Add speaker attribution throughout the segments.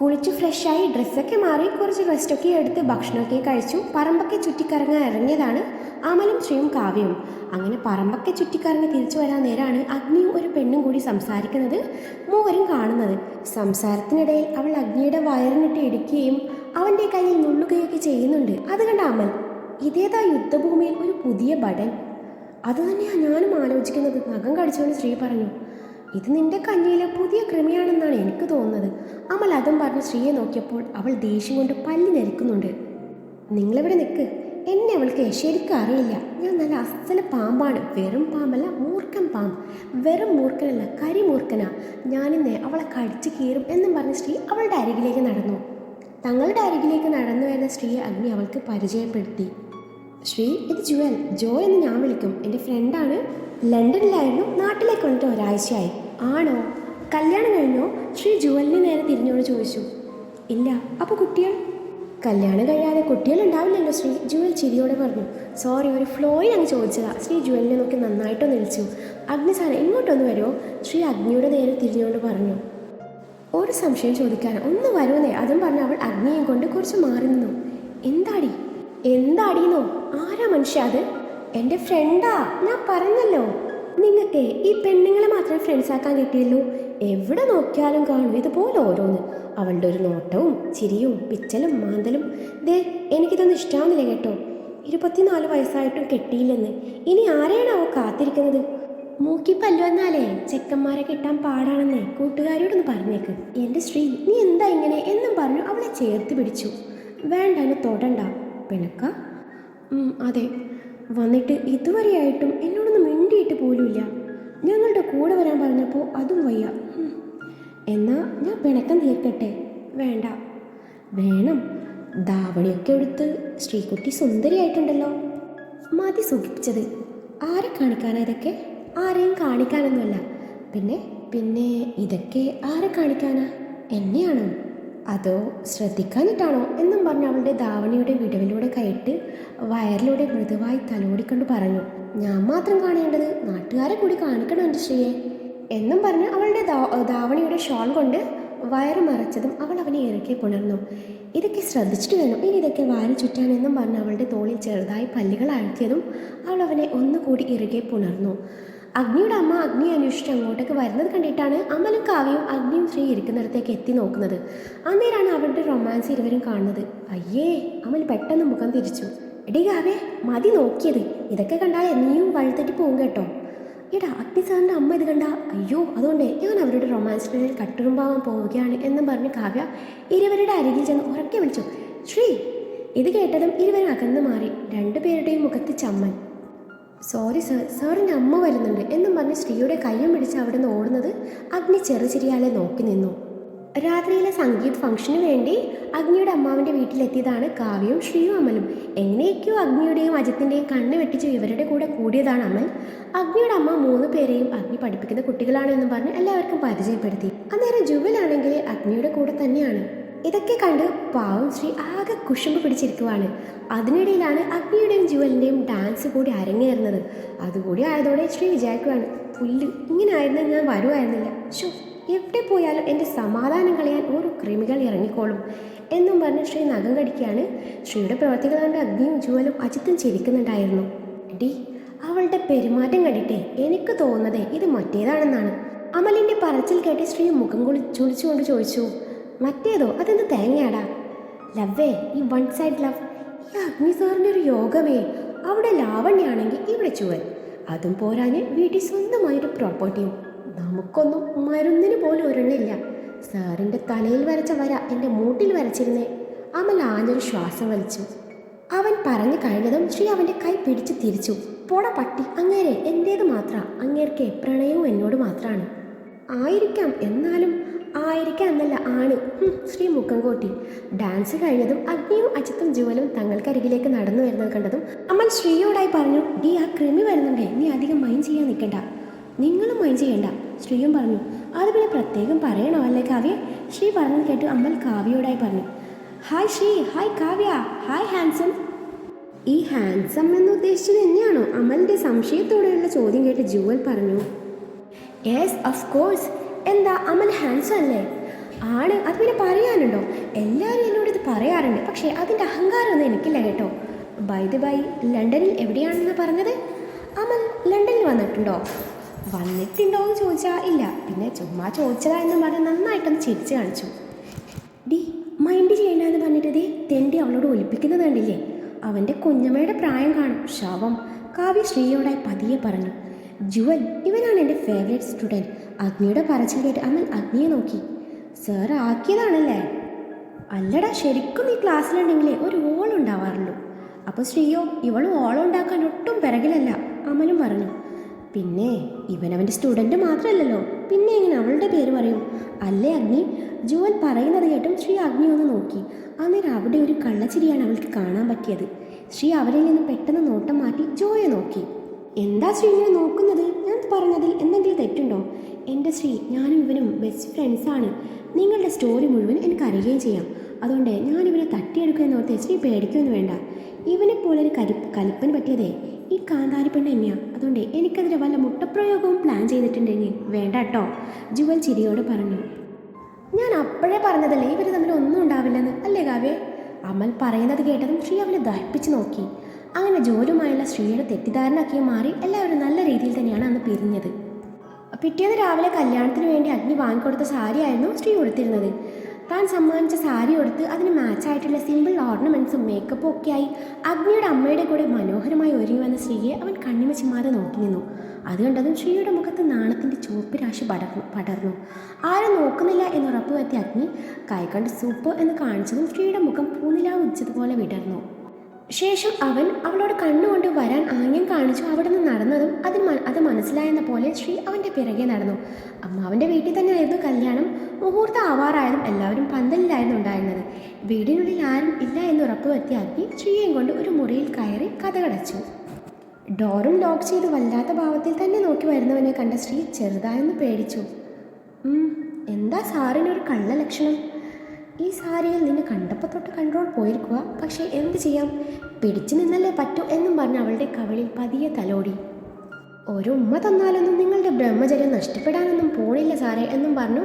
Speaker 1: കുളിച്ച് ഫ്രഷായി ഡ്രസ്സൊക്കെ മാറി കുറച്ച് റെസ്റ്റൊക്കെ എടുത്ത് ഭക്ഷണമൊക്കെ കഴിച്ചു. പറമ്പൊക്കെ ചുറ്റിക്കറങ്ങാൻ ഇറങ്ങിയതാണ് അമലും ശ്രീയും കാവ്യവും അങ്ങനെ പറമ്പൊക്കെ ചുറ്റിക്കറങ്ങി തിരിച്ചു വരാൻ നേരാണ് അഗ്നിയും ഒരു പെണ്ണും കൂടി സംസാരിക്കുന്നത് മൂവരും കാണുന്നത്. സംസാരത്തിനിടയിൽ അവൾ അഗ്നിയുടെ വയറിനിട്ട് ഇടിക്കുകയും അവന്റെ കയ്യിൽ നുള്ളുകയൊക്കെ ചെയ്യുന്നുണ്ട്. അത് കണ്ട അമൽ ഇതേതാ യുദ്ധഭൂമിയിൽ ഒരു പുതിയ ബടൻ അത് തന്നെയാണ് ഞാനും ആലോചിക്കുന്നത്. നഖം കടിച്ചുകൊണ്ട് ശ്രീ പറഞ്ഞു ഇത് നിന്റെ കഞ്ഞിയിലെ പുതിയ കൃമിയാണെന്നാണ് എനിക്ക് തോന്നുന്നത്. അമൽ അതും പറഞ്ഞ് ശ്രീയെ നോക്കിയപ്പോൾ അവൾ ദേഷ്യം കൊണ്ട് പല്ലി നരിക്കുന്നുണ്ട്. നിങ്ങളിവിടെ നിൽക്ക് എന്നെ അവൾക്ക് ശരിക്കും അറിയില്ല. ഞാൻ നല്ല അസല പാമ്പാണ്. വെറും പാമ്പല്ല മൂർഖൻ പാമ്പ്. വെറും മൂർഖനല്ല കരിമൂർഖനാ. ഞാനിന്ന് അവളെ കടിച്ച് കീറും എന്നും പറഞ്ഞ സ്ത്രീ അവളുടെ അരികിലേക്ക് നടന്നു. തങ്ങളുടെ അരികിലേക്ക് നടന്നു വരുന്ന സ്ത്രീയെ അഗ്നി അവൾക്ക് പരിചയപ്പെടുത്തി. ശ്രീ ഇത് ജുവൽ. ജോ എന്ന് ഞാൻ വിളിക്കും. എന്റെ ഫ്രണ്ടാണ് ലണ്ടനിലായിരുന്നു. നാട്ടിലേക്ക് വന്നിട്ട് ഒരാഴ്ചയായി. ആണോ? കല്യാണം കഴിഞ്ഞോ? ശ്രീ ജുവലിന് നേരെ തിരിഞ്ഞോട് ചോദിച്ചു. ഇല്ല. അപ്പോൾ കുട്ടികൾ? കല്യാണം കഴിയാതെ കുട്ടികളുണ്ടാവില്ലല്ലോ ശ്രീ. ജുവൽ ചിരിയോടെ പറഞ്ഞു. സോറി ഒരു ഫ്ലോയിൽ അങ്ങ് ചോദിച്ചതാ. ശ്രീ ജുവലിനെ നോക്കി നന്നായിട്ടൊന്ന് വിളിച്ചു അഗ്നി സാറേ ഇങ്ങോട്ടൊന്ന് വരുമോ ശ്രീ അഗ്നിയുടെ നേരെ തിരിഞ്ഞുകൊണ്ട് പറഞ്ഞു. ഒരു സംശയം ചോദിക്കാൻ ഒന്ന് വരുമെന്നേ അതും പറഞ്ഞ് അവൾ അഗ്നിയെ കൊണ്ട് കുറച്ച് മാറി നിന്നു. എന്താടി? എന്താടീന്നോ? ആരാ മനുഷ്യ അത്? എന്റെ ഫ്രണ്ടാ ഞാൻ പറഞ്ഞല്ലോ. നിങ്ങൾക്ക് ഈ പെണ്ണുങ്ങളെ മാത്രം ഫ്രണ്ട്സ് ആക്കാൻ കിട്ടിയല്ലോ എവിടെ നോക്കിയാലും കാണും ഇതുപോലെ ഓരോന്ന്. അവളുടെ ഒരു നോട്ടവും ചിരിയും പിച്ചലും മാന്തലും. ദേ എനിക്കിതൊന്നും ഇഷ്ടാവുന്നില്ല കേട്ടോ. ഇരുപത്തിനാല് വയസ്സായിട്ടും കെട്ടിയില്ലെന്ന്. ഇനി ആരെയാണ് കാത്തിരിക്കുന്നത്? മൂക്കി പല്ലു വന്നാലേ ചെക്കന്മാരെ കിട്ടാൻ പാടാണെന്നേ കൂട്ടുകാരോടൊന്ന് പറഞ്ഞേക്ക്. എന്റെ ശ്രീ നീ എന്താ ഇങ്ങനെ എന്നും പറഞ്ഞു അവളെ ചേർത്ത് പിടിച്ചു? വേണ്ട എന്നെ തൊടണ്ട. പിണക്ക? ഉം, അതെ. വന്നിട്ട് ഇതുവരെയായിട്ടും എന്നോടൊന്നും മിണ്ടിയിട്ട് പോലുമില്ല. ഞങ്ങളുടെ കൂടെ വരാൻ പറഞ്ഞപ്പോൾ അതും വയ്യ. എന്നാൽ ഞാൻ പിണക്കം തീർക്കട്ടെ? വേണ്ട. വേണം. ധാവണിയൊക്കെ എടുത്ത് ശ്രീകുട്ടി സുന്ദരിയായിട്ടുണ്ടല്ലോ. മതി സുഖിപ്പിച്ചത്. ആരെ കാണിക്കാനാ ഇതൊക്കെ? ആരെയും കാണിക്കാനൊന്നുമല്ല. പിന്നെ പിന്നെ ഇതൊക്കെ ആരെ കാണിക്കാനാ? എന്നെയാണോ? അതോ ശ്രദ്ധിക്കാനിട്ടാണോ എന്നും പറഞ്ഞ് അവളുടെ ധാവണിയുടെ വിടവിലൂടെ കയറ്റ് വയറിലൂടെ മൃദുവായി തലോടിക്കൊണ്ട് പറഞ്ഞു ഞാൻ മാത്രം കാണേണ്ടത് നാട്ടുകാരെ കൂടി കാണിക്കണം ശ്രീയെ എന്നും പറഞ്ഞ് അവളുടെ ധാവണിയുടെ ഷോൾ കൊണ്ട് വയറ് മറച്ചതും അവൾ അവനെ ഇറക്കി പുണർന്നു. ഇതൊക്കെ ശ്രദ്ധിച്ചിട്ട് വേണം ഇനി ഇതൊക്കെ വാരി ചുറ്റാനെന്നും പറഞ്ഞ് അവളുടെ തോളിൽ ചെറുതായി പല്ലുകൾ അഴുത്തിയതും അവൾ അവനെ ഒന്നുകൂടി ഇറുകെ പുണർന്നു. അഗ്നിയുടെ അമ്മ അഗ്നി അന്വേഷിച്ച് അങ്ങോട്ടേക്ക് വരുന്നത് കണ്ടിട്ടാണ് അമലും കാവ്യയും അഗ്നിയും ശ്രീ ഇരിക്കുന്നിടത്തേക്ക് എത്തി നോക്കുന്നത്. അന്നേരാണ് അവരുടെ റൊമാൻസ് ഇരുവരും കാണുന്നത്. അയ്യേ അമൽ പെട്ടെന്ന് മുഖം തിരിച്ചു. എടി കാവ്യ മതി നോക്കിയത്. ഇതൊക്കെ കണ്ടാൽ നീയും വഴുത്തെറ്റി പോകും കേട്ടോ. എടാ അഗ്നി സാറിന്റെ അമ്മ ഇത് കണ്ട? അയ്യോ അതുകൊണ്ട് ഞാൻ അവരുടെ റൊമാൻസിനിടയിൽ കട്ടുറുമ്പാവാൻ പോവുകയാണ് എന്നും പറഞ്ഞ് കാവ്യ ഇരുവരുടെ അരികിൽ ചെന്ന് ഉറക്കെ വിളിച്ചു. ശ്രീ ഇത് കേട്ടതും ഇരുവരും അകന്നു മാറി. രണ്ടുപേരുടെയും മുഖത്ത് ചമ്മൻ സോറി സർ സാറിന്റെ അമ്മ വരുന്നുണ്ട്. എന്നും പറഞ്ഞ് ശ്രീയുടെ കയ്യും പിടിച്ച് അവിടെ നിന്ന് ഓടുന്നത് അഗ്നി ചെറുചിരിയാളെ നോക്കി നിന്നു. രാത്രിയിലെ സംഗീത് ഫംഗ്ഷന് വേണ്ടി അഗ്നിയുടെ അമ്മാവിന്റെ വീട്ടിലെത്തിയതാണ് കാവ്യവും ശ്രീയും അമലും. എങ്ങനെയൊക്കെയോ അഗ്നിയുടെയും അജിത്തിന്റെയും കണ്ണ് വെട്ടിച്ച് ഇവരുടെ കൂടെ കൂടിയതാണ് അമൽ. അഗ്നിയുടെ അമ്മ മൂന്ന് പേരെയും അഗ്നി പഠിപ്പിക്കുന്ന കുട്ടികളാണ് എന്നും പറഞ്ഞ് എല്ലാവർക്കും പരിചയപ്പെടുത്തി. അന്നേരം ജുവലാണെങ്കിൽ അഗ്നിയുടെ കൂടെ തന്നെയാണ്. ഇതൊക്കെ കണ്ട് പാവം ശ്രീ ആകെ കുശുമ്പ് പിടിച്ചിരിക്കുവാണ്. അതിനിടയിലാണ് അഗ്നിയുടെയും ജുവലിന്റെയും ഡാൻസ് കൂടി അരങ്ങേറുന്നത്. അതുകൂടി ആയതോടെ ശ്രീ വിചാരിക്കുവാണ് പുല്ല് ഇങ്ങനെ ആയിരുന്നു ഞാൻ വരുമായിരുന്നില്ല ഷോ എവിടെ പോയാലും എന്റെ സമാധാനം കളയാൻ ഓരോ ക്രിമികൾ ഇറങ്ങിക്കോളും എന്നും പറഞ്ഞ് ശ്രീ നഖം കടിക്കുകയാണ്. ശ്രീയുടെ പ്രവർത്തികൾ കണ്ട് അഗ്നിയും ജുവലും അജിത്തും ചിരിക്കുന്നുണ്ടായിരുന്നു. ഡി അവളുടെ പെരുമാറ്റം കണ്ടിട്ടേ എനിക്ക് തോന്നുന്നത് ഇത് മറ്റേതാണെന്നാണ്. അമലിന്റെ പറച്ചിൽ കേട്ട് ശ്രീ മുഖം കുളി ചുളിച്ചുകൊണ്ട് ചോദിച്ചു മറ്റേതോ? അതെന്ത് തേങ്ങയാടാ? ലവേ ഈ വൺ സൈഡ് ലവ്. ഈ അഗ്നി സാറിന്റെ ഒരു യോഗമേ. അവിടെ ലാവണ്യാണെങ്കിൽ ഇവിടെ ചുവൻ. അതും പോരാഞ്ഞ് വീട്ടിൽ സ്വന്തമായൊരു പ്രോപ്പർട്ടിയും നമുക്കൊന്നും മരുന്നിന് പോലും ഒരെണ്ണില്ല. സാറിന്റെ തലയിൽ വരച്ച വര എന്റെ മൂട്ടിൽ വരച്ചിരുന്നേ. അമൽ ആഞ്ഞൊരു ശ്വാസം വലിച്ചു. അവൻ പറഞ്ഞു കഴിഞ്ഞതും ശ്രീ അവന്റെ കൈ പിടിച്ച് തിരിച്ചു. പോട പട്ടി അങ്ങേരെ. എന്റേത് മാത്രം. അങ്ങേർക്ക് പ്രണയവും എന്നോട് മാത്രമാണ് ആയിരിക്കാം എന്നാലും ആയിരിക്കാം എന്നല്ല ആണ്. ശ്രീ മുഖം കോട്ടി. ഡാൻസ് കഴിഞ്ഞതും അഗ്നിയും അജിത്തും ജുവലും തങ്ങൾക്കരികിലേക്ക് നടന്നു വരുന്നത് കണ്ടതും അമ്മൻ ശ്രീയോടായി പറഞ്ഞു ഡി ആ കൃമി വരുന്നുണ്ടേ. നീ അധികം മൈൻഡ് ചെയ്യാൻ നിൽക്കണ്ട. നിങ്ങളും മൈൻഡ് ചെയ്യണ്ട. ശ്രീയും പറഞ്ഞു അത് പിന്നെ പ്രത്യേകം പറയണോ അല്ലേ കാവ്യ? ശ്രീ പറഞ്ഞു കേട്ട് അമ്മൽ കാവ്യയോടായി പറഞ്ഞു hi Sree hi Kavya hi handsome. ഈ ഹാൻസം എന്ന് ഉദ്ദേശിച്ചത് തന്നെയാണോ? അമലിന്റെ സംശയത്തോടെയുള്ള ചോദ്യം കേട്ട് ജുവൽ പറഞ്ഞു യെസ് ഓഫ് കോഴ്സ് എന്താ അമൽ ഹാൻസ് അല്ലേ? ആണ് അത് പിന്നെ പറയാനുണ്ടോ? എല്ലാവരും എന്നോട് ഇത് പറയാറുണ്ട്. പക്ഷേ അതിന്റെ അഹങ്കാരമൊന്നും എനിക്കില്ല കേട്ടോ. ബൈ ബൈ ലണ്ടനിൽ എവിടെയാണെന്ന് പറഞ്ഞത്? അമൽ ലണ്ടനിൽ വന്നിട്ടുണ്ടോ? വന്നിട്ടുണ്ടോ എന്ന് ചോദിച്ചാൽ ഇല്ല. പിന്നെ ചുമ്മാ ചോദിച്ചതാ എന്ന് പറഞ്ഞ് നന്നായിട്ടൊന്ന് ചിരിച്ച് കാണിച്ചു. ഡി മൈൻഡ് ചെയ്യണ്ടെന്ന് പറഞ്ഞിട്ട് ദേ തെണ്ടി അവളോട് ഒലിപ്പിക്കുന്നത് കണ്ടില്ലേ? അവന്റെ കുഞ്ഞമ്മയുടെ പ്രായം കാണും. ശവം. കാവ്യ ശ്രീയോടായി പതിയെ പറഞ്ഞു. ജുവൽ ഇവനാണ് എന്റെ ഫേവറേറ്റ് സ്റ്റുഡന്റ് അഗ്നിയുടെ പറച്ചിൽ കേട്ട് അമൽ അഗ്നിയെ നോക്കി. സാർ ആക്കിയതാണല്ലേ? അല്ലടാ ശരിക്കും ഈ ക്ലാസ്സിലുണ്ടെങ്കിലേ ഒരു ഓൾ ഉണ്ടാവാറുള്ളൂ. അപ്പോൾ ശ്രീയോ ഇവളും ഓളുണ്ടാക്കാൻ ഒട്ടും പിറകിലല്ല അമലും പറഞ്ഞു. പിന്നെ ഇവനവന്റെ സ്റ്റുഡന്റ് മാത്രമല്ലല്ലോ പിന്നെ എങ്ങനെ അവളുടെ പേര് പറയും? അല്ലേ അഗ്നി? ജുവൽ പറയുന്നത് കേട്ടും ശ്രീ അഗ്നി ഒന്ന് നോക്കി. അന്നേരം അവിടെ ഒരു കള്ളച്ചിരിയാണ് അവൾക്ക് കാണാൻ പറ്റിയത്. ശ്രീ അവരിൽ നിന്ന് പെട്ടെന്ന് നോട്ടം മാറ്റി ജോയെ നോക്കി. എന്താ ശ്രീ ഇങ്ങനെ നോക്കുന്നത്? ഞാൻ പറഞ്ഞതിൽ എന്തെങ്കിലും തെറ്റുണ്ടോ? എന്റെ ശ്രീ ഞാനും ഇവനും ബെസ്റ്റ് ഫ്രണ്ട്സാണ് നിങ്ങളുടെ സ്റ്റോറി മുഴുവൻ എനിക്ക് അറിയുകയും ചെയ്യാം. അതുകൊണ്ട് ഞാൻ ഇവനെ തട്ടിയെടുക്കുമെന്ന് ഓർത്ത് ശ്രീ പേടിക്കൊന്നും വേണ്ട. ഇവനെ പോലെ ഒരു കരി കലിപ്പൻ പറ്റിയതേ ഈ കാന്താരി പെണ്ണ് തന്നെയാണ് അതുകൊണ്ട് എനിക്കതിന് വല്ല മുട്ടപ്രയോഗവും പ്ലാൻ ചെയ്തിട്ടുണ്ടെങ്കിൽ വേണ്ട കേട്ടോ ജുവൽ ചിരിയോട് പറഞ്ഞു. ഞാൻ അപ്പോഴേ പറഞ്ഞതല്ലേ ഇവർ തമ്മിൽ ഒന്നും ഉണ്ടാവില്ലെന്ന് അല്ലേ കാവ്യേ? അമൽ പറയുന്നത് കേട്ടതും ശ്രീ അവനെ ദഹിപ്പിച്ച് നോക്കി. അങ്ങനെ ജോലുമായുള്ള ശ്രീയുടെ തെറ്റിദ്ധാരണയൊക്കെ മാറി എല്ലാവരും നല്ല രീതിയിൽ തന്നെയാണ് അന്ന് പിരിഞ്ഞത്. പിറ്റേന്ന് രാവിലെ കല്യാണത്തിന് വേണ്ടി അഗ്നി വാങ്ങിക്കൊടുത്ത സാരിയായിരുന്നു ശ്രീ ഉടുത്തിരുന്നത്. താൻ സമ്മാനിച്ച സാരി ഉടുത്ത് അതിന് മാച്ചായിട്ടുള്ള സിമ്പിൾ ഓർണമെന്റ്സും മേക്കപ്പും ഒക്കെ ആയി അഗ്നിയുടെ അമ്മയുടെ കൂടെ മനോഹരമായി ഒരുങ്ങി വന്ന ശ്രീയെ അവൻ കണ്ണിമച്ചി മാറി നോക്കി നിന്നു. അത് കണ്ടതും ശ്രീയുടെ മുഖത്ത് നാണത്തിന്റെ ചുവപ്പ് രാശി പടർന്നു പടർന്നു. ആരും നോക്കുന്നില്ല എന്ന് വരുത്തിയ അഗ്നി കൈകണ്ട് സൂപ്പ് എന്ന് കാണിച്ചതും ശ്രീയുടെ മുഖം പൂനിലാവ് ഉച്ചതുപോലെ വിടർന്നു. ശേഷം അവൻ അവളോട് കണ്ണുകൊണ്ട് വരാൻ ആംഗ്യം കാണിച്ചു അവിടെ നിന്ന് നടന്നതും അതിന് അത് മനസ്സിലായെന്ന പോലെ ശ്രീ അവന്റെ പിറകെ നടന്നു. അമ്മാവന്റെ വീട്ടിൽ തന്നെയായിരുന്നു കല്യാണം. മുഹൂർത്തം ആവാറായതും എല്ലാവരും പന്തലിലായിരുന്നു ഉണ്ടായിരുന്നത്. വീടിനുള്ളിൽ ആരും ഇല്ല എന്ന് ഉറപ്പുവരുത്തിയ അഗ്നി ശ്രീയെയും കൊണ്ട് ഒരു മുറിയിൽ കയറി കഥകടച്ചു. ഡോറും ലോക്ക് ചെയ്ത് വല്ലാത്ത ഭാവത്തിൽ തന്നെ നോക്കി വരുന്നവനെ കണ്ട ശ്രീ ചെറുതായൊന്ന് പേടിച്ചു. "ഉം, എന്താ സാറിനൊരു കള്ള ലക്ഷണം ഈ സാരിയിൽ നിന്നെ കണ്ടപ്പോൾ തൊട്ട് കൺട്രോൾ പോയിരിക്കുക പക്ഷേ എന്ത് ചെയ്യാം? പിടിച്ചു നിന്നല്ലേ പറ്റൂ എന്നും പറഞ്ഞ് അവളുടെ കവളിൽ പതിയെ തലോടി. ഒരു ഉമ്മ തന്നാലൊന്നും നിങ്ങളുടെ ബ്രഹ്മചര്യം നഷ്ടപ്പെടാനൊന്നും പോണില്ല സാറേ എന്നും പറഞ്ഞു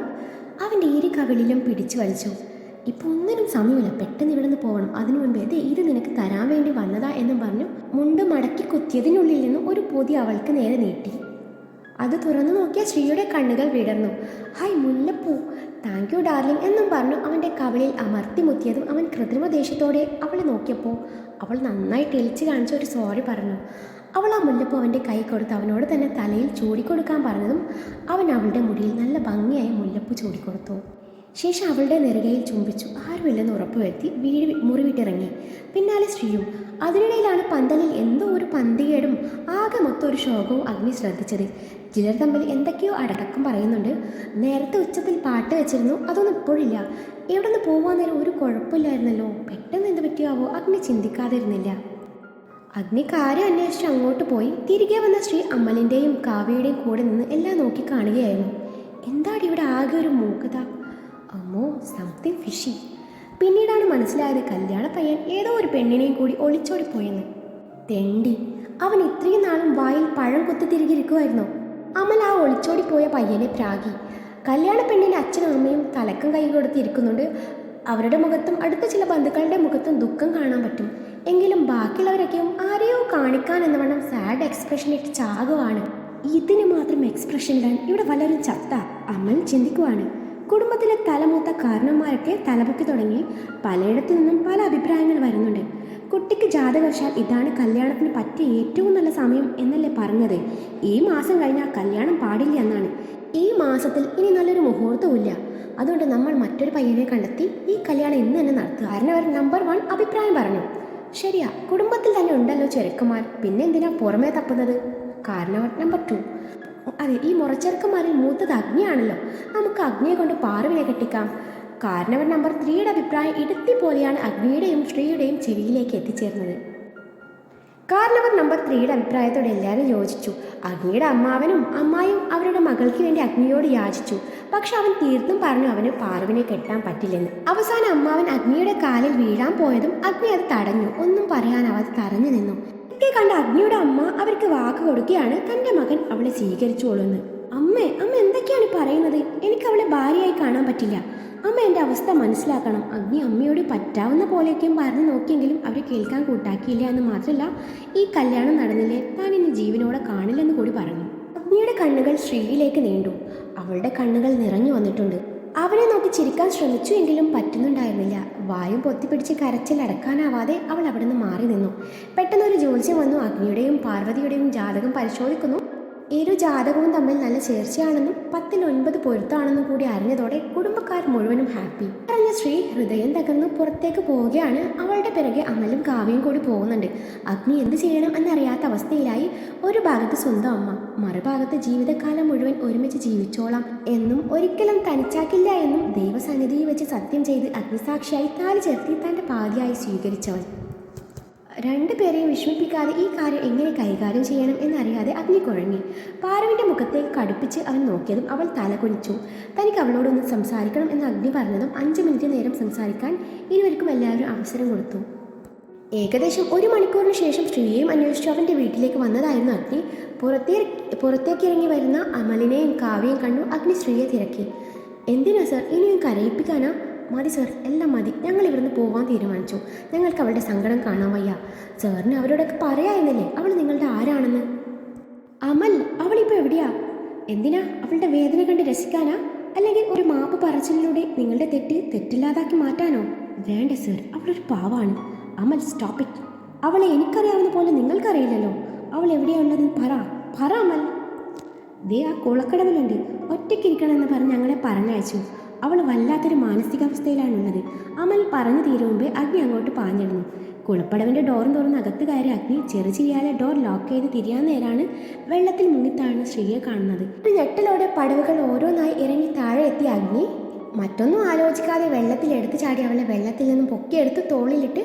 Speaker 1: അവന്റെ ഇരു കവിളിലും പിടിച്ചു വലിച്ചു. ഇപ്പോൾ ഒന്നിനും സമയമില്ല. പെട്ടെന്ന് ഇവിടെ നിന്ന് പോകണം. അതിനു മുൻപേ ദേ ഇത് നിനക്ക് തരാൻ വേണ്ടി വന്നതാ എന്നും പറഞ്ഞു മുണ്ട് മടക്കി കുത്തിയതിനുള്ളിൽ നിന്നും ഒരു പൊതി അവൾക്ക് നേരെ നീട്ടി. അത് തുറന്നു നോക്കിയ ശ്രീയുടെ കണ്ണുകൾ വിടർന്നു. ഹായ് മുല്ലപ്പൂ താങ്ക് യു ഡാർലിംഗ് എന്നും പറഞ്ഞു അവന്റെ കവളിൽ അമർത്തി മുത്തിയതും അവൻ കൃത്രിമ ദേഷ്യത്തോടെ അവളെ നോക്കിയപ്പോൾ അവൾ നന്നായി തെളിച്ച് കാണിച്ച ഒരു സോറി പറഞ്ഞു. അവൾ ആ മുല്ലപ്പൂ അവന്റെ കൈ കൊടുത്ത് അവനോട് തന്നെ തലയിൽ ചൂടിക്കൊടുക്കാൻ പറഞ്ഞതും അവൻ അവളുടെ മുടിയിൽ നല്ല ഭംഗിയായി മുല്ലപ്പൂ ചൂടിക്കൊടുത്തു. ശേഷം അവളുടെ നെറുകയിൽ ചുംബിച്ചു. ആരുമില്ലെന്ന് ഉറപ്പുവരുത്തി വീട് മുറി വിട്ടിറങ്ങി പിന്നാലെ ശ്രീയും അതിനിടയിലാണ് പന്തലിൽ എന്തോ ഒരു പന്തികേടും ആകെ മൊത്തം ഒരു ശോകവും അഗ്നി ശ്രദ്ധിച്ചത്. ചിലർ തമ്മിൽ എന്തൊക്കെയോ അടക്കം പറയുന്നുണ്ട്. നേരത്തെ ഉച്ചത്തിൽ പാട്ട് വെച്ചിരുന്നു. അതൊന്നും ഇപ്പോഴില്ല. എവിടെ നിന്ന് പോകാൻ നേരം ഒരു കുഴപ്പമില്ലായിരുന്നല്ലോ. പെട്ടെന്ന് എന്ത് പറ്റിയാവോ അഗ്നി ചിന്തിക്കാതിരുന്നില്ല. അഗ്നി കാര്യം അന്വേഷിച്ച് അങ്ങോട്ട് പോയി. തിരികെ വന്ന ശ്രീ അമലിന്റെയും കാവ്യയുടെയും കൂടെ നിന്ന് എല്ലാം നോക്കി കാണുകയായിരുന്നു. എന്താണ് ഇവിടെ ആകെ ഒരു മൂക്കത അമ്മോ സംതിങ് ഫിഷി പിന്നീടാണ് മനസ്സിലായത് കല്യാണ പയ്യൻ ഏതോ ഒരു പെണ്ണിനെയും കൂടി ഒളിച്ചോടി പോയെന്ന് തെണ്ടി. അവൻ ഇത്രയും നാളും വായിൽ പഴം കുത്തി തിരികിരിക്കുമായിരുന്നു അമൽ ആ ഒളിച്ചോടിപ്പോയ പയ്യനെ പ്രാഗി. കല്യാണ പെണ്ണിന്റെ അച്ഛനും അമ്മയും തലക്കം കൈ കൊടുത്തിരിക്കുന്നുണ്ട് അവരുടെ മുഖത്തും അടുത്ത ചില ബന്ധുക്കളുടെ മുഖത്തും ദുഃഖം കാണാൻ പറ്റും. എങ്കിലും ബാക്കിയുള്ളവരൊക്കെയും ആരെയോ കാണിക്കാൻ എന്ന വണ്ണം സാഡ് എക്സ്പ്രഷൻ ഇട്ട് ചാകുവാണ്. ഇതിന് മാത്രം എക്സ്പ്രഷൻ ഇടാൻ ഇവിടെ വളരെ ചത്ത അമൽ ചിന്തിക്കുവാണ്. കുടുംബത്തിലെ തലമൂത്ത കാരണന്മാരൊക്കെ തലപൊക്കി തുടങ്ങി പലയിടത്തു നിന്നും പല അഭിപ്രായങ്ങൾ വരുന്നുണ്ട്. കുട്ടിക്ക് ജാതകവശാൽ ഇതാണ് കല്യാണത്തിന് പറ്റിയ ഏറ്റവും നല്ല സമയം എന്നല്ലേ പറഞ്ഞത്? ഈ മാസം കഴിഞ്ഞാൽ കല്യാണം പാടില്ല എന്നാണ്. ഈ മാസത്തിൽ ഇനി നല്ലൊരു മുഹൂർത്തമില്ല അതുകൊണ്ട് നമ്മൾ മറ്റൊരു പയ്യനെ കണ്ടെത്തി ഈ കല്യാണം ഇന്ന് തന്നെ നടത്തുക. കാരണം അവർ നമ്പർ വൺ അഭിപ്രായം പറഞ്ഞു. ശരിയാ കുടുംബത്തിൽ തന്നെ ഉണ്ടല്ലോ ചെറുക്കന്മാർ. പിന്നെ എന്തിനാ പുറമേ തപ്പുന്നത്? കാരണം നമ്പർ ടു അതെ ഈ മുറച്ചെറുക്കന്മാരിൽ മൂത്തത് അഗ്നിയാണല്ലോ. നമുക്ക് അഗ്നിയെ കൊണ്ട് പാർവിനെ കെട്ടിക്കാം. കാരണവർ നമ്പർ ത്രീയുടെ അഭിപ്രായം ഇടുത്തി പോലെയാണ് അഗ്നിയുടെയും ശ്രീയുടെയും ചെവിയിലേക്ക് എത്തിച്ചേർന്നത്. കാരണവർ നമ്പർ ത്രീയുടെ അഭിപ്രായത്തോടെ എല്ലാവരും യോജിച്ചു. അഗ്നിയുടെ അമ്മാവനും അമ്മായും അവരുടെ മകൾക്ക് വേണ്ടി അഗ്നിയോട് യാചിച്ചു. പക്ഷെ അവൻ തീർത്തും പറഞ്ഞു അവന് പാർവിനെ കെട്ടാൻ പറ്റില്ലെന്ന്. അവസാനം അമ്മാവൻ അഗ്നിയുടെ കാലിൽ വീഴാൻ പോയതും അഗ്നി അത് തടഞ്ഞു. ഒന്നും പറയാൻ പറയാനാവാതെ തറഞ്ഞു നിന്നു. ഇതൊക്കെ കണ്ട അഗ്നിയുടെ അമ്മ അവർക്ക് വാക്ക് കൊടുക്കുകയാണ് തന്റെ മകൻ അവളെ സ്വീകരിച്ചോളൂന്ന്. അമ്മേ അമ്മ എന്തൊക്കെയാണ് പറയുന്നത്? എനിക്ക് അവളെ ഭാര്യയായി കാണാൻ പറ്റില്ല. അമ്മ എന്റെ അവസ്ഥ മനസ്സിലാക്കണം. അഗ്നി അമ്മയോട് പറ്റാവുന്ന പോലെയൊക്കെയും പറഞ്ഞു നോക്കിയെങ്കിലും അവർ കേൾക്കാൻ കൂട്ടാക്കിയില്ല എന്ന് മാത്രമല്ല ഈ കല്യാണം നടന്നില്ലേ? താൻ ഇനി ജീവനോടെ കാണില്ലെന്ന് കൂടി പറഞ്ഞു. അഗ്നിയുടെ കണ്ണുകൾ ശ്രീയിലേക്ക് നീണ്ടു. അവളുടെ കണ്ണുകൾ നിറഞ്ഞു വന്നിട്ടുണ്ട്. അവനെ നോക്കി ചിരിക്കാൻ ശ്രമിച്ചു എങ്കിലും പറ്റുന്നുണ്ടായിരുന്നില്ല. വായും പൊത്തിപ്പിടിച്ച് കരച്ചിൽ അടക്കാനാവാതെ അവൾ നിന്ന് മാറി നിന്നു. പെട്ടെന്ന് ഒരു ജ്യോത്സ്യം വന്നു അഗ്നിയുടെയും പാർവതിയുടെയും ജാതകം പരിശോധിക്കുന്നു. ഇരു ജാതകവും തമ്മിൽ നല്ല ചേർച്ചയാണെന്നും പത്തിൽ ഒൻപത് പൊരുത്താണെന്നും കൂടി അറിഞ്ഞതോടെ കുടുംബക്കാർ മുഴുവനും ഹാപ്പി. പറഞ്ഞ ശ്രീ ഹൃദയം തകർന്നു പുറത്തേക്ക് പോവുകയാണ്. അവളുടെ പിറകെ അമലും കാവ്യയും കൂടി പോകുന്നുണ്ട്. അഗ്നി എന്ത് ചെയ്യണം എന്നറിയാത്ത അവസ്ഥയിലായി ഒരു ഭാഗത്ത് സ്വന്തം അമ്മ മറുഭാഗത്ത് ജീവിതകാലം മുഴുവൻ ഒരുമിച്ച് ജീവിച്ചോളാം എന്നും ഒരിക്കലും തനിച്ചാക്കില്ല എന്നും ദൈവസന്നിധിയിൽ വെച്ച് സത്യം ചെയ്ത് അഗ്നിസാക്ഷിയായി താലി ചേർത്തി തന്റെ പാതിയായി സ്വീകരിച്ചവൻ രണ്ടുപേരെയും വിഷമിപ്പിക്കാതെ ഈ കാര്യം എങ്ങനെ കൈകാര്യം ചെയ്യണം എന്നറിയാതെ അഗ്നി കുഴങ്ങി. പാറുവിന്റെ മുഖത്തേക്ക് കടുപ്പിച്ച് അവൻ നോക്കിയതും അവൾ തല കുനിച്ചു. തനിക്ക് അവളോടൊന്ന് സംസാരിക്കണം എന്ന് അഗ്നി പറഞ്ഞതും അഞ്ച് മിനിറ്റ് നേരം സംസാരിക്കാൻ ഇരുവർക്കും എല്ലാവരും അവസരം കൊടുത്തു. ഏകദേശം ഒരു മണിക്കൂറിന് ശേഷം ശ്രീയെയും അന്വേഷിച്ചു അവന്റെ വീട്ടിലേക്ക് വന്നതായിരുന്നു അഗ്നി. പുറത്തേ പുറത്തേക്ക് ഇറങ്ങി വരുന്ന അമലിനെയും കാവ്യയും കണ്ടു അഗ്നി സ്ത്രീയെ തിരക്കി. എന്തിനാ സർ? ഇനിയും കരയിപ്പിക്കാനാ? മതി സാർ എല്ലാം മതി. ഞങ്ങൾ ഇവിടുന്ന് പോകാൻ തീരുമാനിച്ചു. ഞങ്ങൾക്ക് അവളുടെ സങ്കടം കാണാൻ വയ്യ. സാറിന് അവരോടൊക്കെ പറയായിരുന്നില്ലേ? അവൾ നിങ്ങളുടെ ആരാണെന്ന്? അമൽ അവളിപ്പോൾ എവിടെയാ? എന്തിനാ അവളുടെ വേദന കണ്ട് രസിക്കാനാ? അല്ലെങ്കിൽ ഒരു മാപ്പ് പറച്ചിലൂടെ നിങ്ങളുടെ തെറ്റ് തെറ്റില്ലാതാക്കി മാറ്റാനോ? വേണ്ട സർ അവളൊരു പാവാണ്. അമൽ സ്റ്റോപ്പ് ഇറ്റ് അവളെ എനിക്കറിയാവുന്ന പോലെ നിങ്ങൾക്കറിയില്ലല്ലോ. അവൾ എവിടെയുള്ളതെന്ന് പറ. പറ അമൽ. ദേ ആ കുളക്കടവിലുണ്ട്. ഒറ്റയ്ക്കിരിക്കണമെന്ന് പറഞ്ഞ് ഞങ്ങളെ പറഞ്ഞയച്ചു. അവൾ വല്ലാത്തൊരു മാനസികാവസ്ഥയിലാണുള്ളത്. അമൽ പറഞ്ഞു തീരും മുമ്പേ അഗ്നി അങ്ങോട്ട് പാഞ്ഞിടുന്നു. കുളപ്പടവിന്റെ ഡോറും തുറന്ന് അകത്ത് കയറി അഗ്നി ചെറു ചെറുചിരിയാലെ ഡോർ ലോക്ക് ചെയ്ത് തിരിയാൻ നേരാണ് വെള്ളത്തിൽ മുങ്ങിത്താണ് ശ്രീയെ കാണുന്നത്. ഒരു ഞെട്ടലോടെ പടവുകൾ ഓരോന്നായി ഇറങ്ങി താഴെ എത്തിയ അഗ്നി മറ്റൊന്നും ആലോചിക്കാതെ വെള്ളത്തിൽ എടുത്തു ചാടി അവളെ വെള്ളത്തിൽ നിന്നും പൊക്കിയെടുത്ത് തോളിലിട്ട്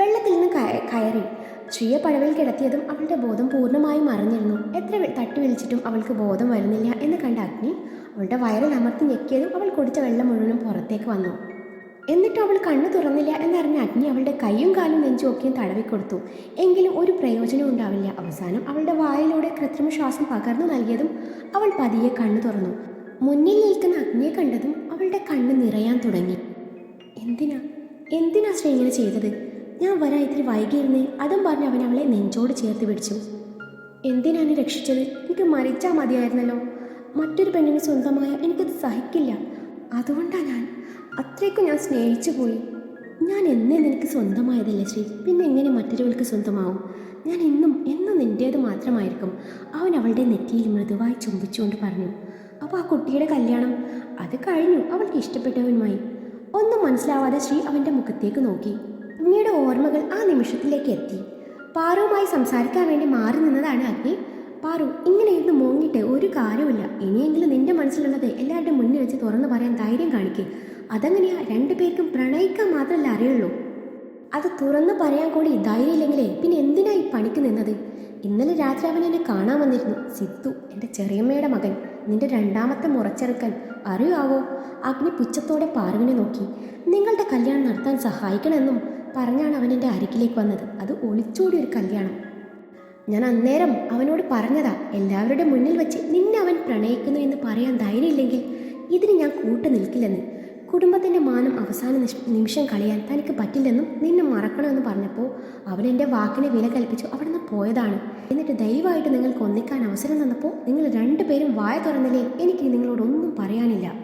Speaker 1: വെള്ളത്തിൽ നിന്ന് കയറി. ശ്രീയെ പടവിൽ കിടത്തിയതും അവളുടെ ബോധം പൂർണമായും മറിഞ്ഞിരുന്നു. എത്ര തട്ടി വിളിച്ചിട്ടും അവൾക്ക് ബോധം വരുന്നില്ല എന്ന് കണ്ട അഗ്നി അവളുടെ വയറിൽ അമർത്തി ഞെക്കിയതും അവൾ കുടിച്ച വെള്ളം മുഴുവനും പുറത്തേക്ക് വന്നു. എന്നിട്ടും അവൾ കണ്ണു തുറന്നില്ല എന്നറിഞ്ഞ അഗ്നി അവളുടെ കൈയും കാലും നെഞ്ചുമൊക്കെയും തടവിക്കൊടുത്തു എങ്കിലും ഒരു പ്രയോജനവും ഉണ്ടാവില്ല. അവസാനം അവളുടെ വായിലൂടെ കൃത്രിമ ശ്വാസം പകർന്നു നൽകിയതും അവൾ പതിയെ കണ്ണു തുറന്നു. മുന്നിൽ നിൽക്കുന്ന അഗ്നിയെ കണ്ടതും അവളുടെ കണ്ണ് നിറയാൻ തുടങ്ങി. എന്തിനാ? എന്തിനാ ശ്രീ ഇങ്ങനെ ചെയ്തത്? ഞാൻ വരാൻ ഇത്തിരി വൈകിയിരുന്നേ. അതും പറഞ്ഞ് അവൻ അവളെ നെഞ്ചോട് ചേർത്ത് പിടിച്ചു. എന്തിനാണ് രക്ഷിച്ചത്? എനിക്ക് മരിച്ചാൽ മതിയായിരുന്നല്ലോ. മറ്റൊരു പെണ്ണിന് സ്വന്തമായ എനിക്കത് സഹിക്കില്ല. അതുകൊണ്ടാണ് ഞാൻ അത്രയ്ക്കും ഞാൻ സ്നേഹിച്ചു പോയി. ഞാൻ എന്നേ നിനക്ക് സ്വന്തമായതല്ലേ ശ്രീ? പിന്നെ എങ്ങനെ മറ്റൊരുവൾക്ക് സ്വന്തമാവും? ഞാൻ എന്നും എന്നും നിന്റേത് മാത്രമായിരിക്കും. അവൻ അവളുടെ നെറ്റിയിൽ മൃദുവായി ചുംബിച്ചുകൊണ്ട് പറഞ്ഞു അപ്പോൾ ആ കുട്ടിയുടെ കല്യാണം. അത് കഴിഞ്ഞു. അവൾക്ക് ഇഷ്ടപ്പെട്ടവനുമായി. ഒന്നും മനസ്സിലാവാതെ ശ്രീ അവന്റെ മുഖത്തേക്ക് നോക്കി. പിന്നീട് ഓർമ്മകൾ ആ നിമിഷത്തിലേക്ക് എത്തി. പാറുവുമായി സംസാരിക്കാൻ വേണ്ടി മാറി നിന്നതാണ് അഗ്നി. പാറു ഇങ്ങനെ ഇരുന്ന് ഒരു കാര്യമില്ല ഇനിയെങ്കിലും നിന്റെ മനസ്സിലുള്ളത് എല്ലാവരുടെയും മുന്നിൽ വെച്ച് തുറന്നു പറയാൻ ധൈര്യം കാണിക്കേ. അതങ്ങനെയാ രണ്ടുപേർക്കും പ്രണയിക്കാൻ മാത്രമല്ല അറിയുള്ളൂ? അത് തുറന്നു പറയാൻ കൂടി ധൈര്യമില്ലെങ്കിലേ പിന്നെ എന്തിനാ ഈ പണിക്ക് നിന്നത്? ഇന്നലെ രാത്രി അവൻ എന്നെ കാണാൻ വന്നിരുന്നു. സിദ്ധു എന്റെ ചെറിയമ്മയുടെ മകൻ നിന്റെ രണ്ടാമത്തെ മുറച്ചെറുക്കൻ അറിയാവോ? അഗ്നി പുച്ഛത്തോടെ പാറുവിനെ നോക്കി. നിങ്ങളുടെ കല്യാണം നടത്താൻ സഹായിക്കണമെന്നും പറഞ്ഞാണ് അവൻ എന്റെ അരികിലേക്ക് വന്നത്. അത് ഒളിച്ചോടി ഒരു കല്യാണം. ഞാൻ അന്നേരം അവനോട് പറഞ്ഞതാ എല്ലാവരുടെ മുന്നിൽ വെച്ച് നിന്നെ അവൻ പ്രണയിക്കുന്നു എന്ന് പറയാൻ ധൈര്യമില്ലെങ്കിൽ ഇതിന് ഞാൻ കൂട്ടു നിൽക്കില്ലെന്ന്. കുടുംബത്തിന്റെ മാനം അവസാന നിമിഷം കളയാൻ തനിക്ക് പറ്റില്ലെന്നും നിന്നെ മറക്കണമെന്ന് പറഞ്ഞപ്പോൾ അവൻ എന്റെ വാക്കിനെ വില കൽപ്പിച്ചു അവിടെ നിന്ന് പോയതാണ്. എന്നിട്ട് ദയവായിട്ട് നിങ്ങൾക്ക് ഒന്നിക്കാൻ അവസരം തന്നപ്പോൾ നിങ്ങൾ രണ്ടുപേരും വായ തുറന്നില്ലേ എനിക്ക് നിങ്ങളോടൊന്നും പറയാനില്ല.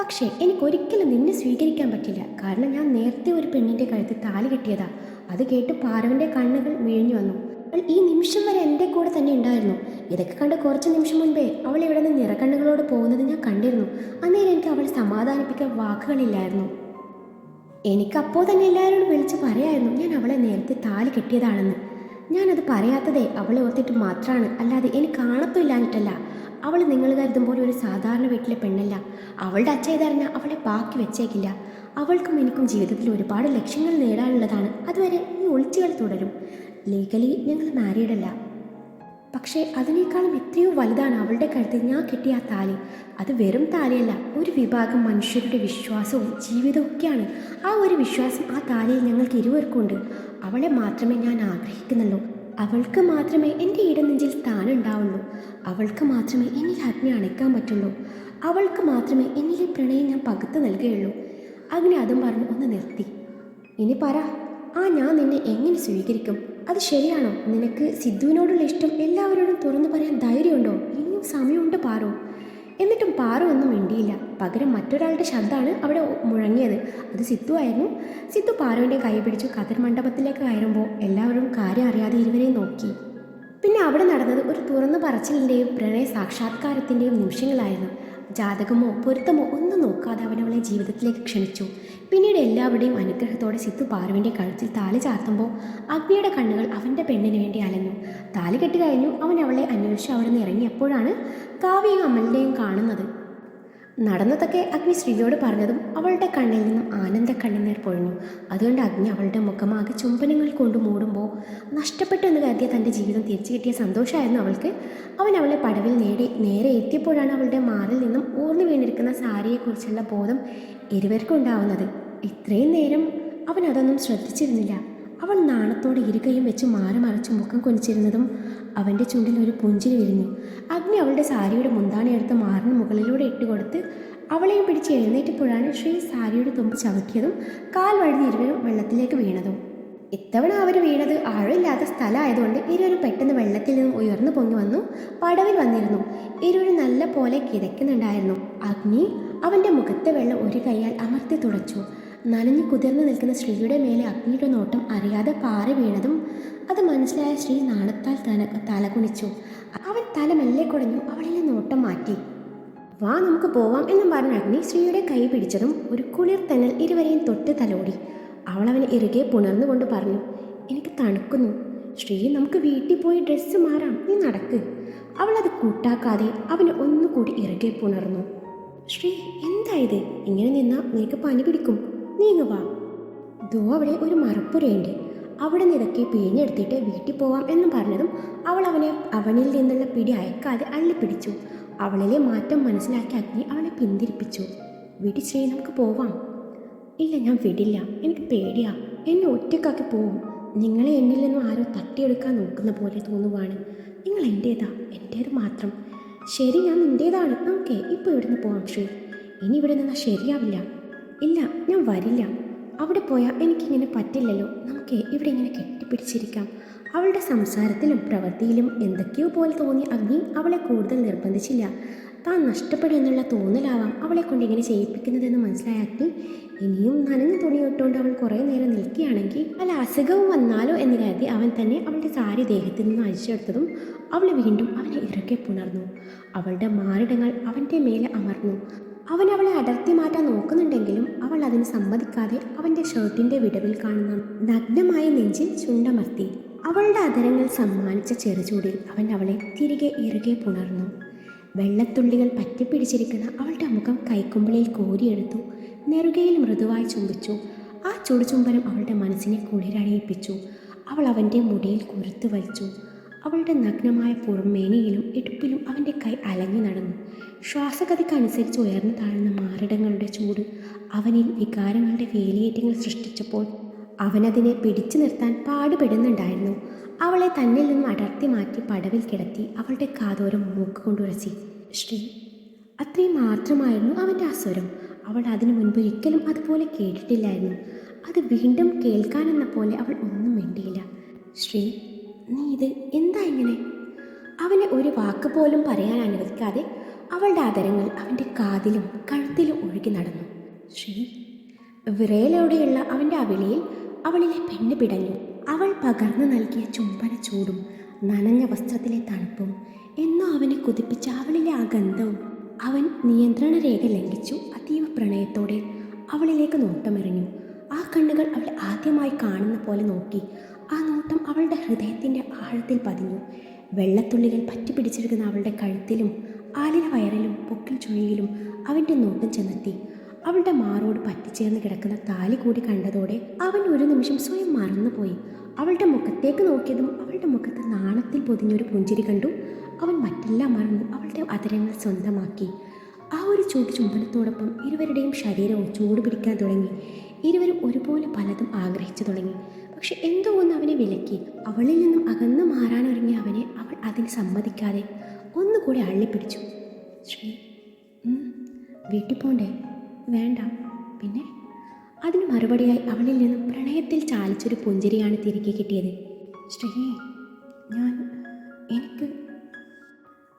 Speaker 1: പക്ഷേ എനിക്കൊരിക്കലും നിന്നെ സ്വീകരിക്കാൻ പറ്റില്ല. കാരണം ഞാൻ നേരത്തെ ഒരു പെണ്ണിന്റെ കഴുത്തിൽ താലി കെട്ടിയതാ. അത് കേട്ട് പാറവിന്റെ കണ്ണുകൾ മേഞ്ഞു വന്നു. ഈ നിമിഷം വരെ എന്റെ കൂടെ തന്നെ ഉണ്ടായിരുന്നു. ഇതൊക്കെ കണ്ട് കുറച്ച് നിമിഷം മുൻപേ അവൾ ഇവിടെ നിന്ന് നിറക്കണ്ണുകളോട് പോകുന്നത് ഞാൻ കണ്ടിരുന്നു. അന്നേരം എനിക്ക് അവളെ സമാധാനിപ്പിക്കാൻ വാക്കുകളില്ലായിരുന്നു. എനിക്കപ്പോൾ തന്നെ എല്ലാവരോടും വിളിച്ച് പറയായിരുന്നു ഞാൻ അവളെ നേരത്തെ താലി കെട്ടിയതാണെന്ന്. ഞാനത് പറയാത്തതേ അവളെ ഓർത്തിട്ട് മാത്രമാണ് അല്ലാതെ എനിക്ക് കാണത്തില്ലാഞ്ഞിട്ടല്ല അവൾ നിങ്ങൾ കരുതും പോലെ ഒരു സാധാരണ വീട്ടിലെ പെണ്ണല്ല. അവളുടെ അച്ഛ ഇതറിഞ്ഞാൽ അവളെ ബാക്കി വെച്ചേക്കില്ല. അവൾക്കും എനിക്കും ജീവിതത്തിൽ ഒരുപാട് ലക്ഷ്യങ്ങൾ നേടാനുള്ളതാണ്. അതുവരെ ഈ ഒളിച്ചുകൾ തുടരും. ലീഗലി ഞങ്ങൾ മാരീഡല്ല പക്ഷേ അതിനേക്കാളും എത്രയോ വലുതാണ് അവളുടെ കഴുത്തിൽ ഞാൻ കിട്ടിയ ആ താലി. അത് വെറും താലിയല്ല ഒരു വിഭാഗം മനുഷ്യരുടെ വിശ്വാസവും ജീവിതവും ഒക്കെയാണ് ആ ഒരു വിശ്വാസം ആ താലിയിൽ ഞങ്ങൾക്ക് ഇരുവർക്കും ഉണ്ട് അവളെ മാത്രമേ ഞാൻ ആഗ്രഹിക്കുന്നുള്ളൂ. അവൾക്ക് മാത്രമേ എന്റെ ഇടനെഞ്ചിൽ സ്ഥാനമുണ്ടാവുള്ളൂ അവൾക്ക് മാത്രമേ എന്നിൽ അഗ്നി അണയ്ക്കാൻ പറ്റുള്ളൂ. അവൾക്ക് മാത്രമേ എന്നിലെ പ്രണയം ഞാൻ പകുത്തു നൽകുകയുള്ളൂ. അഗ്നി അതും പറഞ്ഞ് ഒന്ന് നിർത്തി. ഇനി പറ ആ ഞാൻ നിന്നെ എങ്ങനെ സ്വീകരിക്കും? അത് ശരിയാണോ? നിനക്ക് സിദ്ധുവിനോടുള്ള ഇഷ്ടം എല്ലാവരോടും തുറന്നു പറയാൻ ധൈര്യമുണ്ടോ? ഇനിയും സമയമുണ്ട് പാറോ. എന്നിട്ടും പാറോ ഒന്നും മിണ്ടിയില്ല. പകരം മറ്റൊരാളുടെ ശബ്ദമാണ് അവിടെ മുഴങ്ങിയത്. അത് സിദ്ധു ആയിരുന്നു. സിദ്ധു പാറുവിന്റെ കൈ പിടിച്ചു കതിർ മണ്ഡപത്തിലേക്ക് കയറുമ്പോൾ എല്ലാവരും കാര്യം അറിയാതെ ഇരുവരെയും നോക്കി. പിന്നെ അവിടെ നടന്നത് ഒരു തുറന്നു പറച്ചിലിന്റെയും പ്രണയ സാക്ഷാത്കാരത്തിന്റെയും നിമിഷങ്ങളായിരുന്നു. ജാതകമോ പൊരുത്തമോ ഒന്നും നോക്കാതെ അവൻ അവളെ ജീവിതത്തിലേക്ക് ക്ഷണിച്ചു. പിന്നീട് എല്ലാവരുടെയും അനുഗ്രഹത്തോടെ സിത്തു പാറുവിന്റെ കഴുത്തിൽ താലി ചാർത്തുമ്പോൾ അഗ്നിയുടെ കണ്ണുകൾ അവന്റെ പെണ്ണിന് വേണ്ടി അലഞ്ഞു. താലി കെട്ടി കഴിഞ്ഞു. അവൻ അവളെ അന്വേഷിച്ച് അവിടെ നിന്ന് ഇറങ്ങിയപ്പോഴാണ് കാവ്യയും അമലിന്റെയും കാണുന്നത്. നടന്നതൊക്കെ അഗ്നി ശ്രീയോട് പറഞ്ഞതും അവളുടെ കണ്ണിൽ നിന്നും ആനന്ദ കണ്ണുനീർ പൊഴിഞ്ഞു. അതുകൊണ്ട് അഗ്നി അവളുടെ മുഖമാകെ ചുംബനങ്ങൾ കൊണ്ട് മൂടുമ്പോൾ നഷ്ടപ്പെട്ടു എന്ന് കരുതിയ തന്റെ ജീവിതം തിരിച്ചു കിട്ടിയ സന്തോഷമായിരുന്നു അവൾക്ക്. അവൻ അവളെ പടവിൽ നേടി നേരെ എത്തിയപ്പോഴാണ് അവളുടെ മാറിൽ നിന്നും ഊർന്നു വീണിരിക്കുന്ന സാരിയെക്കുറിച്ചുള്ള ബോധം ഇരുവർക്കും ഉണ്ടാവുന്നത്. ഇത്രയും നേരം അവൻ അതൊന്നും ശ്രദ്ധിച്ചിരുന്നില്ല. അവൾ നാണത്തോടെ ഇരുകയും വെച്ച് മാറി മറിച്ച് മുഖം കൊനിച്ചിരുന്നതും അവന്റെ ചുണ്ടിൽ ഒരു പുഞ്ചിരി വിരിഞ്ഞു. അഗ്നി അവളുടെ സാരിയുടെ മുന്താണി എടുത്ത് മാറിന് മുകളിലൂടെ ഇട്ടുകൊടുത്ത് അവളെയും പിടിച്ച് എഴുന്നേറ്റപ്പോഴാണ് ശ്രീ സാരിയുടെ തുമ്പ് ചവിട്ടിയതും കാൽ വഴുതി ഇരുവരും വെള്ളത്തിലേക്ക് വീണതും. ഇത്തവണ അവർ വീണത് ആഴമില്ലാത്ത സ്ഥലമായതുകൊണ്ട് ഇരുവരും പെട്ടെന്ന് വെള്ളത്തിൽ നിന്നും ഉയർന്നു പൊങ്ങി വന്നു. പടവിൽ വന്നിരുന്നു. ഇരുവരും നല്ല പോലെ കിതയ്ക്കുന്നുണ്ടായിരുന്നു. അഗ്നി അവന്റെ മുഖത്തെ വെള്ളം ഒരു കൈയാൽ അമർത്തി തുടച്ചു. നനഞ്ഞു കുതിർന്നു നിൽക്കുന്ന ശ്രീയുടെ മേലെ അഗ്നിയുടെ നോട്ടം അറിയാതെ പാറി വീണതും അത് മനസ്സിലായ ശ്രീ നാണത്താൽ തല തലകുണിച്ചു അവൻ തല മെല്ലെ കുടഞ്ഞു അവളിലെ നോട്ടം മാറ്റി. വാ നമുക്ക് പോവാം എന്നും പറഞ്ഞ അഗ്നി ശ്രീയുടെ കൈ പിടിച്ചതും ഒരു കുളിർ തന്നൽ ഇരുവരെയും തൊട്ട് തലോടി. അവൾ അവനെ ഇറുകെ പുണർന്നുകൊണ്ട് പറഞ്ഞു എനിക്ക് തണുക്കുന്നു. ശ്രീ നമുക്ക് വീട്ടിൽ പോയി ഡ്രസ്സ് മാറാം. നീ നടക്ക്. അവളത് കൂട്ടാക്കാതെ അവന് ഒന്നുകൂടി ഇറുകെ പുണർന്നു. ശ്രീ എന്താ ഇത്? ഇങ്ങനെ നിന്നാൽ നിനക്ക് പനി പിടിക്കും. നീങ്ങ വാ. ദോ അവിടെ ഒരു മറപ്പുരയുണ്ട്. അവിടെ നിരക്കി പിഴിഞ്ഞെടുത്തിട്ട് വീട്ടിൽ പോവാം എന്ന് പറഞ്ഞതും അവൾ അവനെ അവനിൽ നിന്നുള്ള പിടി അയക്കാതെ അള്ളിപ്പിടിച്ചു. അവളിലെ മാറ്റം മനസ്സിലാക്കി അഗ്നി അവളെ പിന്തിരിപ്പിച്ചു. വീട്ടിൽ ശ്രീ നമുക്ക് പോവാം. ഇല്ല ഞാൻ വിടില്ല. എനിക്ക് പേടിയാ. എന്നെ ഒറ്റക്കാക്കി പോവും. നിങ്ങളെ എന്നിൽ നിന്നും ആരോ തട്ടിയെടുക്കാൻ നോക്കുന്ന പോലെ തോന്നുവാണ്. നിങ്ങൾ എന്റേതാ എന്റേത് മാത്രം. ശരി ഞാൻ നിന്റേതാണ് നമുക്ക് ഇപ്പോൾ ഇവിടുന്ന് പോവാം ശ്രീ. ഇനി ഇവിടെ നിന്നാൽ ശരിയാവില്ല. ഇല്ല ഞാൻ വരില്ല. അവിടെ പോയാൽ എനിക്കിങ്ങനെ പറ്റില്ലല്ലോ. നമുക്ക് ഇവിടെ ഇങ്ങനെ കെട്ടിപ്പിടിച്ചിരിക്കാം. അവളുടെ സംസാരത്തിലും പ്രവൃത്തിയിലും എന്തൊക്കെയോ പോലെ തോന്നി അഗ്നി അവളെ കൂടുതൽ നിർബന്ധിച്ചില്ല. താൻ നഷ്ടപ്പെടുമെന്നുള്ള തോന്നലാവാം അവളെ കൊണ്ട് ഇങ്ങനെ ചെയ്യിപ്പിക്കുന്നതെന്ന് മനസ്സിലായ അഗ്നി ഇനിയും നനഞ്ഞ തുണി ഇട്ടുകൊണ്ട് അവൾ കുറേ നേരം നിൽക്കുകയാണെങ്കിൽ അല്ല അസുഖവും വന്നാലോ എന്ന് കരുതി അവൻ തന്നെ അവളുടെ സാരി ദേഹത്തിൽ നിന്ന് അഴിച്ചെടുത്തതും അവൾ വീണ്ടും അവനെ ഇറക്കെ പുണർന്നു. അവളുടെ മാറിടങ്ങൾ അവന്റെ മേലെ അമർന്നു. അവൻ അവളെ അടർത്തി മാറ്റാൻ നോക്കുന്നുണ്ടെങ്കിലും അവൾ അതിന് സമ്മതിക്കാതെ അവന്റെ ഷർട്ടിന്റെ വിടവിൽ കാണുന്ന നഗ്നമായ നെഞ്ചിൽ ചുണ്ടമർത്തി അവളുടെ അതരങ്ങൾ സമ്മാനിച്ച ചെറുചൂടിൽ അവൻ അവളെ തിരികെ ഇറുകെ പുണർന്നു. വെള്ളത്തുള്ളികൾ പറ്റിപ്പിടിച്ചിരിക്കുന്ന അവളുടെ മുഖം കൈക്കുമ്പിളിൽ കോരിയെടുത്തു. നെറുകയിൽ മൃദുവായി ചുംബിച്ചു. ആ ചുടുചുംബനം അവളുടെ മനസ്സിനെ കുളിരണിയിപ്പിച്ചു. അവൾ അവന്റെ മുടിയിൽ കുരുത്തു വലിച്ചു. അവളുടെ നഗ്നമായ പുറമേനിയിലും ഇടുപ്പിലും അവന്റെ കൈ അലഞ്ഞു നടന്നു. ശ്വാസഗതിക്കനുസരിച്ച് ഉയർന്നു താഴ്ന്ന മാറിടങ്ങളുടെ ചൂട് അവനിൽ വികാരങ്ങളുടെ വേലിയേറ്റങ്ങൾ സൃഷ്ടിച്ചപ്പോൾ അവനതിനെ പിടിച്ചു നിർത്താൻ പാടുപെടുന്നുണ്ടായിരുന്നു. അവളെ തന്നിൽ നിന്ന് അടർത്തി മാറ്റി പടവിൽ കിടത്തി അവളുടെ കാതോരം മൂക്ക് കൊണ്ടുരച്ചി ശ്രീ അത്രയും മാത്രമായിരുന്നു അവന്റെ അസ്വരം. അവൾ അതിനു മുൻപ് ഒരിക്കലും അതുപോലെ കേട്ടിട്ടില്ലായിരുന്നു. അത് വീണ്ടും കേൾക്കാനെന്ന പോലെ അവൾ ഒന്നും വേണ്ടിയില്ല ശ്രീ നീ ഇത് എന്താ ഇങ്ങനെ? അവനെ ഒരു വാക്ക് പോലും പറയാൻ അനുവദിക്കാതെ അവളുടെ ആദരങ്ങൾ അവന്റെ കാതിലും കഴുത്തിലും ഒഴുകി നടന്നു. ശ്രീ വിറയലോടെയുള്ള അവന്റെ അവിളിയിൽ അവളിലെ പെണ്ണ് പിടഞ്ഞു. അവൾ പകർന്നു നൽകിയ ചുംബന ചൂടും നനഞ്ഞ വസ്ത്രത്തിലെ തണുപ്പും എന്നോ അവനെ കുതിപ്പിച്ച അവളിലെ ആ ഗന്ധവും അവൻ നിയന്ത്രണ രേഖ ലംഘിച്ചു അതീവ പ്രണയത്തോടെ അവളിലേക്ക് നോട്ടമെറിഞ്ഞു ആ കണ്ണുകൾ അവൾ ആദ്യമായി കാണുന്ന പോലെ നോക്കി. ആ നോട്ടം അവളുടെ ഹൃദയത്തിന്റെ ആഴത്തിൽ പതിഞ്ഞു. വെള്ളത്തുള്ളികൾ പറ്റിപ്പിടിച്ചിരിക്കുന്ന അവളുടെ കഴുത്തിലും ആലില വയറിലും പൊക്കിൽ ചുഴിയിലും അവന്റെ നോട്ടം ചെന്നെത്തി. അവളുടെ മാറോട് പറ്റിച്ചേർന്ന് കിടക്കുന്ന താലി കൂടി കണ്ടതോടെ അവൻ ഒരു നിമിഷം സ്വയം മറന്നുപോയി. അവളുടെ മുഖത്തേക്ക് നോക്കിയതും അവളുടെ മുഖത്ത് നാണത്തിൽ പൊതിഞ്ഞൊരു പുഞ്ചിരി കണ്ടു. അവൻ മറ്റെല്ലാം മറന്നു അവളുടെ അതരങ്ങൾ സ്വന്തമാക്കി. ആ ഒരു ചൂട് ചുംബനത്തോടൊപ്പം ഇരുവരുടെയും ശരീരവും ചൂട് പിടിക്കാൻ തുടങ്ങി. ഇരുവരും ഒരുപോലെ പലതും ആഗ്രഹിച്ചു തുടങ്ങി. പക്ഷെ എന്തോ ഒന്ന് അവനെ വിലക്കി. അവളിൽ നിന്നും അകന്നു മാറാനൊരുങ്ങിയ അവനെ അവൾ അതിന് സമ്മതിക്കാതെ ഒന്നുകൂടി അള്ളിപ്പിടിച്ചു. ശ്രീ വീട്ടിൽ പോണ്ടേ? വേണ്ട. പിന്നെ? അതിന് മറുപടിയായി അവളിൽ നിന്നും പ്രണയത്തിൽ ചാലിച്ചൊരു പുഞ്ചിരിയാണ് തിരികെ കിട്ടിയത്. ശ്രീ ഞാൻ എനിക്ക്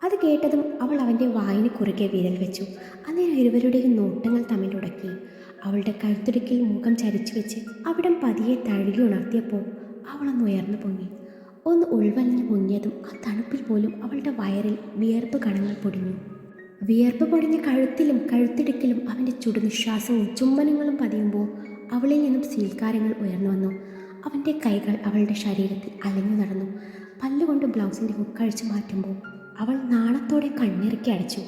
Speaker 1: അത് കേട്ടതും അവൾ അവന്റെ വായിന് കുറുകെ വിരൽ വെച്ചു. അന്നേരം ഇരുവരുടെയും നോട്ടങ്ങൾ തമ്മിൽ ഉടക്കി. അവളുടെ കഴുത്തുടുക്കിൽ മുഖം ചരിച്ചു വെച്ച് അവിടം പതിയെ തഴുകി ഉണർത്തിയപ്പോൾ അവളൊന്ന് ഉയർന്നു പൊങ്ങി. ഒന്ന് ഉൾവലിഞ്ഞു പൊങ്ങിയതും ആ തണുപ്പിൽ പോലും അവളുടെ വയറിൽ വിയർപ്പ് കണങ്ങൾ പൊടിഞ്ഞു. വിയർപ്പ് പൊടിഞ്ഞ കഴുത്തിലും കഴുത്തിടുക്കിലും അവന്റെ ചുടുനിശ്വാസവും ചുംബനങ്ങളും പതിയുമ്പോൾ അവളിൽ നിന്നും സ്വീകാരങ്ങൾ ഉയർന്നു വന്നു. അവന്റെ കൈകൾ അവളുടെ ശരീരത്തിൽ അലഞ്ഞു നടന്നു. പല്ലുകൊണ്ട് ബ്ലൗസിന്റെ ഹുക്കഴിച്ചു മാറ്റുമ്പോൾ അവൾ നാണത്തോടെ കണ്ണിറക്കി അടച്ചു.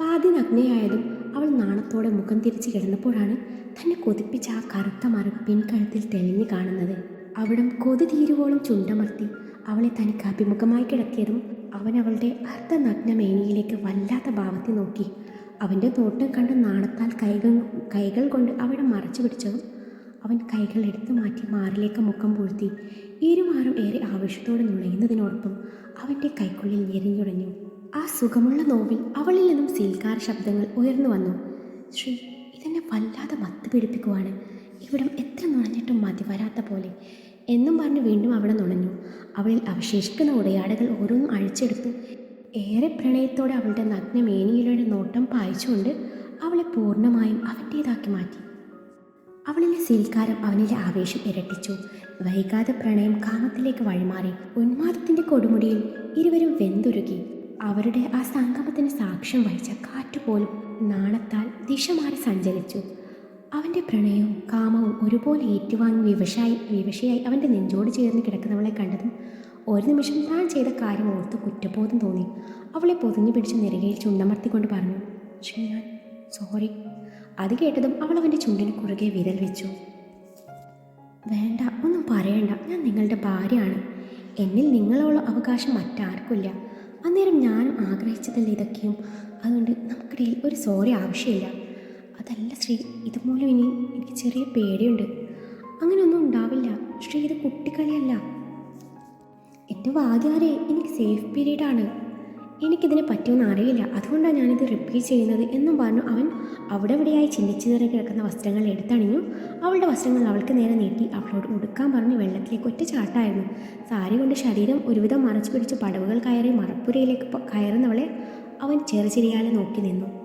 Speaker 1: പാതി നഗ്നയായതും അവൾ നാണത്തോടെ മുഖം തിരിച്ച് കിടന്നപ്പോഴാണ് തന്നെ കൊതിപ്പിച്ച ആ കറുത്ത മരം പിൻകഴുത്തിൽ തെളിഞ്ഞു കാണുന്നത്. അവിടം കൊതി തീരുവോളം ചുണ്ടമർത്തി അവളെ തനിക്ക് അഭിമുഖമായി കിടത്തിയതും അവൻ അവളുടെ അർദ്ധനഗ്ന മേനിയിലേക്ക് വല്ലാത്ത ഭാവത്തിൽ നോക്കി. അവന്റെ നോട്ടം കണ്ട് നാണത്താൽ കൈകൾ കൈകൾ കൊണ്ട് അവിടെ മറച്ചു പിടിച്ചതും അവൻ കൈകൾ എടുത്തു മാറ്റി മാറിലേക്ക് മുഖം പൂഴ്ത്തി ഇരുമാറും ഏറെ ആവേശത്തോടെ നുണയുന്നതിനോടൊപ്പം അവന്റെ കൈക്കുള്ളിൽ ഞെരിഞ്ഞുടഞ്ഞു. ആ സുഖമുള്ള നോവിൽ അവളിൽ നിന്നും സീൽക്കാർ ശബ്ദങ്ങൾ ഉയർന്നു വന്നു. ശ്രീ ഇതെന്നെ വല്ലാതെ മത്ത് പിടിപ്പിക്കുവാണ്. ഇവിടം എത്ര നുണഞ്ഞിട്ടും മതി വരാത്ത പോലെ. എന്നും പറഞ്ഞ് വീണ്ടും അവിടെ നുണഞ്ഞു. അവളിൽ അവശേഷിക്കുന്ന ഉടയാടകൾ ഓരോന്നും അഴിച്ചെടുത്ത്. ഏറെ പ്രണയത്തോടെ അവളുടെ നഗ്ന മേനിയിലൂടെ നോട്ടം പായിച്ചുകൊണ്ട് അവളെ പൂർണമായും അവന്റേതാക്കി മാറ്റി. അവളിലെ സീൽക്കാരം അവനിലെ ആവേശം ഇരട്ടിച്ചു. വൈകാതെ പ്രണയം കാമത്തിലേക്ക് വഴിമാറി. ഉന്മാദത്തിന്റെ കൊടുമുടിയിൽ ഇരുവരും വെന്തുരുകി. അവരുടെ ആ സംഗമത്തിന് സാക്ഷ്യം വഹിച്ച കാറ്റുപോലും നാണത്താൽ ദിശ മാറി സഞ്ചരിച്ചു. അവന്റെ പ്രണയവും കാമവും ഒരുപോലെ ഏറ്റുവാങ്ങി വിവശായി വിവശയായി അവന്റെ നെഞ്ചോട് ചേർന്ന് കിടക്കുന്നവളെ കണ്ടതും ഒരു നിമിഷം താൻ ചെയ്ത കാര്യം ഓർത്ത് കുറ്റബോധം തോന്നി. അവളെ പൊതിഞ്ഞു പിടിച്ച് നിരകയിൽ ചുണ്ടമർത്തിക്കൊണ്ട് പറഞ്ഞു ഞാൻ സോറി അത് കേട്ടതും അവൾ അവന്റെ ചുണ്ടിന് കുറുകെ വിരൽ വെച്ചു. വേണ്ട ഒന്നും പറയണ്ട. ഞാൻ നിങ്ങളുടെ ഭാര്യയാണ്. എന്നിൽ നിങ്ങളോളം അവകാശം മറ്റാർക്കുമില്ല. അന്നേരം ഞാനും ആഗ്രഹിച്ചതല്ല ഇതൊക്കെയും. അതുകൊണ്ട് നമുക്കിടയിൽ ഒരു സോറി ആവശ്യമില്ല. അതല്ല ശ്രീ ഇതുമൂലം ഇനി എനിക്ക് ചെറിയ പേടിയുണ്ട്. അങ്ങനെയൊന്നും ഉണ്ടാവില്ല. ശ്രീ ഇത് കുട്ടിക്കളിയല്ല എന്റെ വാദ്യാരെ എനിക്ക് സേഫ് പീരീഡാണ് എനിക്കിതിനെ പറ്റിയൊന്നും അറിയില്ല. അതുകൊണ്ടാണ് ഞാനിത് റിപ്പീറ്റ് ചെയ്യുന്നത് എന്നും പറഞ്ഞു അവൻ അവിടെ ഇവിടെയായി ചിന്തിച്ചു കയറി കിടക്കുന്ന വസ്ത്രങ്ങൾ എടുത്തണിഞ്ഞു. അവളുടെ വസ്ത്രങ്ങൾ അവൾക്ക് നേരെ നീട്ടി അവളോട് ഉടുക്കാൻ പറഞ്ഞ് വെള്ളത്തിലേക്ക് ഒറ്റ ചാട്ടായിരുന്നു. സാരി കൊണ്ട് ശരീരം ഒരുവിധം മറച്ചു പിടിച്ച് പടവുകൾ കയറി മറപ്പുരയിലേക്ക് കയറുന്നവളെ അവൻ ചെറുചെറിയാലെ നോക്കി നിന്നു.